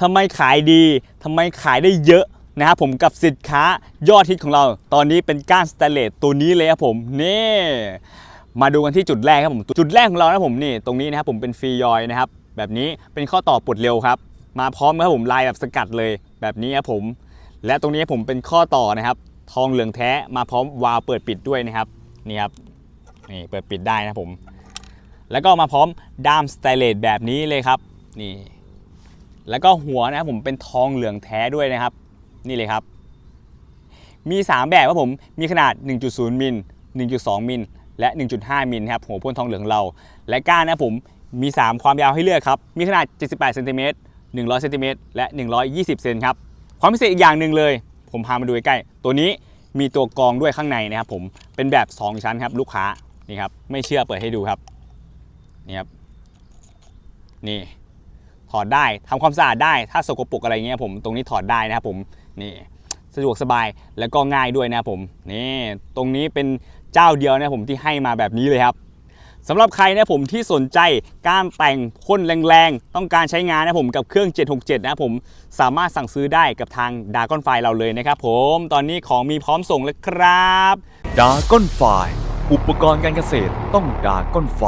ทำไมขายดีทำไมขายได้เยอะนะครับผมกับสินค้ายอดฮิตของเรา ตอนนี้เป็นก้านสแตนเลสตัวนี้เลยครับผมนี่มาดูกันที่จุดแรกครับผมจุดแรกของเรานะผมนี่ตรงนี้นะครับผมเป็นฟรียอยนะครับแบบนี้เป็นข้อต่อปลดเร็วครับ มาพร้อมครับผมลายแบบสกัดเลยแบบนี้ครับผม และตรงนี้ผมเป็นข้อต่อนะครับ ทองเหลืองแท้มาพร้อมวาล์วเปิดปิดด้วยนะครับนี่ครับนี่เปิดปิดได้นะครับผม แล้วก็มาพร้อมด้ามสแตเลสแบบนี้เลยครับ นี่ แล้วก็หัวนะครับผมเป็นทองเหลืองแท้ด้วยนะครับ นี่เลยครับ มี 3 แบบครับผมมีขนาด 1.0 มิล 1.2 มิล และ 1.5 มิลครับหัวพ่นทองเหลืองเรา และก้านนะผมมี 3 ความยาวให้เลือกครับ มีขนาด 78เซนติเมตร100เซนติเมตรและ 120เซนครับความพิเศษอีกอย่างหนึ่งเลย ผมพามาดูใกล้ๆตัวนี้มีตัวกรองด้วยข้างในนะครับผมเป็นแบบ 2 ชั้นครับลูกค้านี่ครับไม่เชื่อเปิดให้ดูครับนี่ครับนี่ ถอดได้ทำความสะอาดได้ ถ้าสกปรกอะไรเงี้ยผมตรงนี้ถอดได้นะครับผมนี่สะดวกสบายแล้วก็ง่ายด้วยนะครับผมนี่ตรงนี้เป็นเจ้าเดียวนะผมที่ให้มาแบบนี้เลยครับสำหรับใครนะผมที่สนใจการแต่งพ่นแรงๆ ต้องการใช้งานนะผมกับเครื่อง 767 นะผมสามารถสั่งซื้อได้กับทางดากอนไฟเราเลยนะครับผมตอนนี้ของมีพร้อมส่งแล้วครับดาก้อนไฟอุปกรณ์การเกษตรต้องดาก้อนไฟ